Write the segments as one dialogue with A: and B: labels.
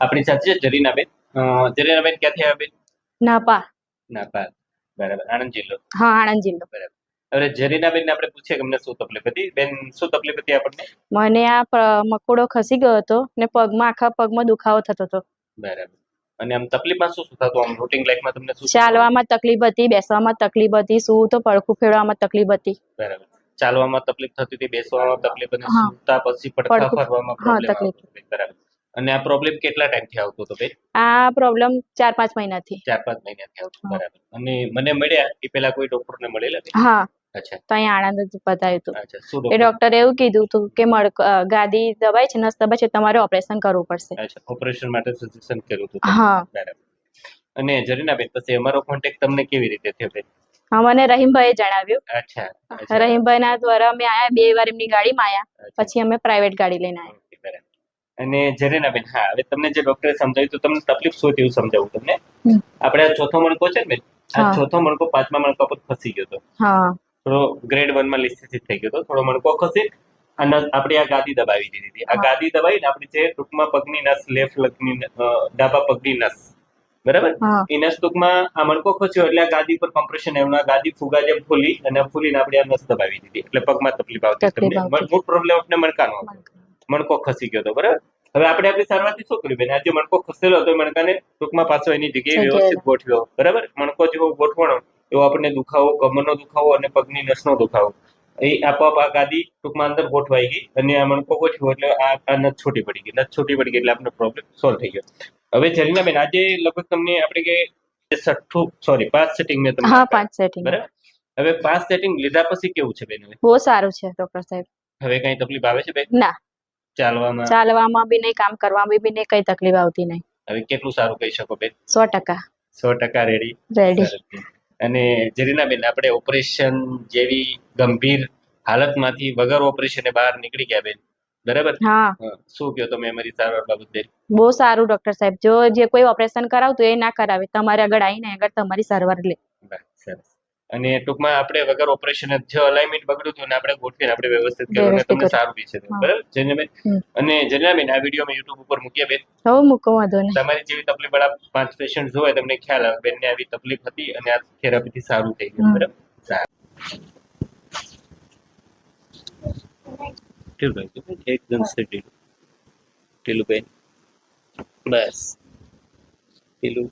A: આપણી સાથે છે જરીનાબેન. જરીનાબેન ક્યાંથી આવ્યા બેન?
B: નાપા
A: નાપા બરાબર. આણંદ જિલ્લો.
B: હા આણંદ જિલ્લો.
A: હવે જરીનાબેન ને આપણે પૂછીએ કે અમને શું તકલીફ હતી? બેન શું તકલીફ હતી આપણને?
B: મને આ મકોડો ખસી ગયો હતો ને પગમાં આખા પગમાં દુખાવો થતો હતો.
A: બરાબર. અને આમ તકલીફમાં શું શું થતું? આમ રૂટિંગ લાઈફમાં તમને શું
B: ચાલવામાં તકલીફ હતી બેસવામાં તકલીફ હતી શું તો પડખું ફેરવામાં તકલીફ હતી.
A: બરાબર. ચાલવામાં તકલીફ થતી હતી બેસવામાં તકલીફ અને સૂતા પછી પડખા ફરવામાં પ્રોબ્લેમ હતો. બરાબર. અને આ પ્રોબ્લેમ કેટલા ટાઈમથી આવતો હતો બેન?
B: આ પ્રોબ્લેમ ચાર પાંચ મહિનાથી.
A: ચાર પાંચ મહિનાથી આવતો બરાબર. અને મને મળ્યા એ પેલા કોઈ ડોક્ટરને મળેલા બેન?
B: હા.
A: અચ્છા.
B: તો અહીંયા આણંદ જ બતાવ્યું હતું. એ
A: ડોક્ટર
B: એવું કીધું હતું કે મળ ગાદી દબાય છે નસ દબાય છે તમારે ઓપરેશન કરવું પડશે.
A: અચ્છા ઓપરેશન માટે સજેશન કર્યું હતું
B: હા.
A: બરાબર. અને જરીનાબેન પછી અમારો કોન્ટેક્ટ તમને કેવી રીતે થયો બેન?
B: હા મને રહીમભાઈએ જણાવ્યું.
A: અચ્છા
B: રહીમભાઈના દ્વારા અમે આયા બે વાર એમની ગાડીમાં આયા. પછી અમે પ્રાઇવેટ ગાડી લઈને આયા.
A: અને જરીનાબેન હા હવે તમને જે ડોક્ટરે સમજાવ્યું તો તમને તકલીફ શું થયું સમજાવું તમને? આપણે આ ચોથો મણકો છે ને બેન આ ચોથો મણકો પાંચમા મણકા પર ફસી ગયો હતો. થોડો ગ્રેડ વનમાં લિસ્થિત થઈ ગયો હતો થોડો મણકો ખસી અને આપણે આ ગાદી દબાવી દીધી હતી. આ. ગાદી દબાવીને આપણી જે ટૂંકમાં પગની નસ લેફ્ટ લગની ડાબા પગની નસ બરાબર? એ નસ ટૂંકમાં આ મણકો ખસ્યો એટલે આ ગાદી પર કમ્પ્રેશન એમના ગાદી ફુગા જેમ ફૂલી અને ફૂલીને આપણે આ નસ દબાવી દીધી. એટલે પગમાં તકલીફ આવતી તમને.
B: આવતી.
A: મૂળ પ્રોબ્લેમ આપણે મણકાનો હતો મણકો ખસી ગયો હતો બરાબર? હવે આપણે આપણી સારવારથી શું કર્યું? બેન આ મણકો ખસેલો હતો મણકાને ટૂંકમાં પાછો એની જગ્યાએ. વ્યવસ્થિત ગોઠવ્યો બરાબર? મણકો જેવો ગોઠવણો એવો આપણને દુખાવો કમરનો દુખાવો અને પગની નસનો દુખાવો. એ આપોઆપ આ ગાદી ટૂંકમાં અંદર ગોઠવાઈ ગઈ અને આ મણકો ગોઠવ્યો એટલે આ આ છૂટી પડી ગઈ. નસ છૂટી પડી ગઈ એટલે આપણો પ્રોબ્લેમ સોલ્વ થઈ ગયો. હવે જરીનાબેન આજે લગભગ તમને આપણે કે છઠ્ઠું સોરી પાંચ સેટિંગ મેં તમને
B: હા પાંચ સેટિંગ
A: બરાબર? હવે પાંચ સેટિંગ લીધા પછી કેવું છે બેન
B: બહુ સારું છે ડોક્ટર સાહેબ.
A: હવે કઈ તકલીફ આવે છે બેન?
B: ના.
A: ચાલવામાં?
B: ચાલવામાં બી નહીં કામ કરવામાં બી નહીં કઈ તકલીફ આવતી નહીં.
A: હવે કેટલું સારું કહી શકો બેન?
B: સો ટકા.
A: સો ટકા રેડી
B: રેડી
A: અને જરીનાબેન આપણે ઓપરેશન જેવી ગંભીર હાલતમાંથી વગર ઓપરેશને બહાર નીકળી ગયા બેન. બરાબર?
B: હા.
A: શું કહો તમે અમારી સારવાર બાબતે?
B: બહુ સારું ડોક્ટર સાહેબ. જો જે કોઈ ઓપરેશન કરાવતું એ ના કરાવે. તમારે આગળ આવીને આગળ તમારી સારવાર લે.
A: સરસ. અને ટૂંકમાં આપણે વગર ઓપરેશન જે અલાઇનમેન્ટ બગડ્યું હતું અને આપણે ગોઠવીને આપણે વ્યવસ્થિત કર્યું અને તમને સારું બી છે. બરાબર?
B: હમ.
A: અને જરીનાબેન આ વીડિયો મેં યુટ્યુબ ઉપર મૂકીએ બેન.
B: હવે મૂકો વાંધો નહીં.
A: તમારી જેવી તકલીફ વાળા પાંચ પેશન્ટ હોય તમને ખ્યાલ આવે બેનને આવી તકલીફ હતી અને આ થેરાપીથી સારું થઈ ગયું. બરાબર? સારું. ઢીલું એકદમ ઢીલું ઢીલું બેન. બસ. ઢીલું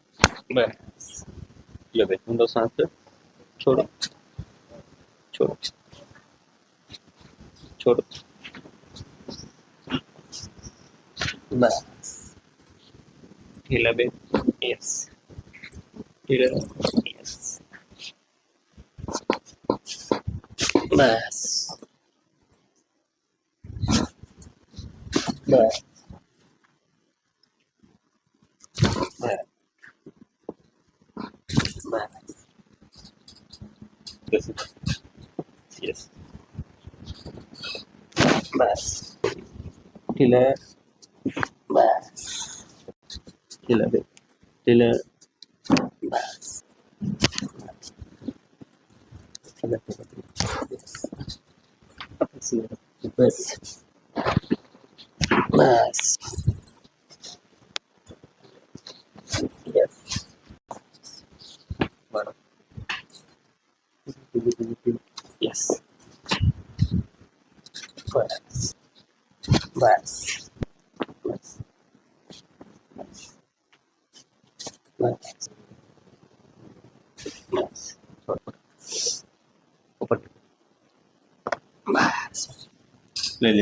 A: બસ. લો બેન ઊંડો શ્વાસ લો. છોડો છોડો છોડો બસ ઢીલા બેન યસ ઢીલા યસ બસ બસ બસ બસ યસ બસ ઢીલા બસ ઢીલા બેન ઢીલા બસ બસ બસ યસ બરાબર યસ બસ બસ બસ બસ બસ ઉપર બસ લઈ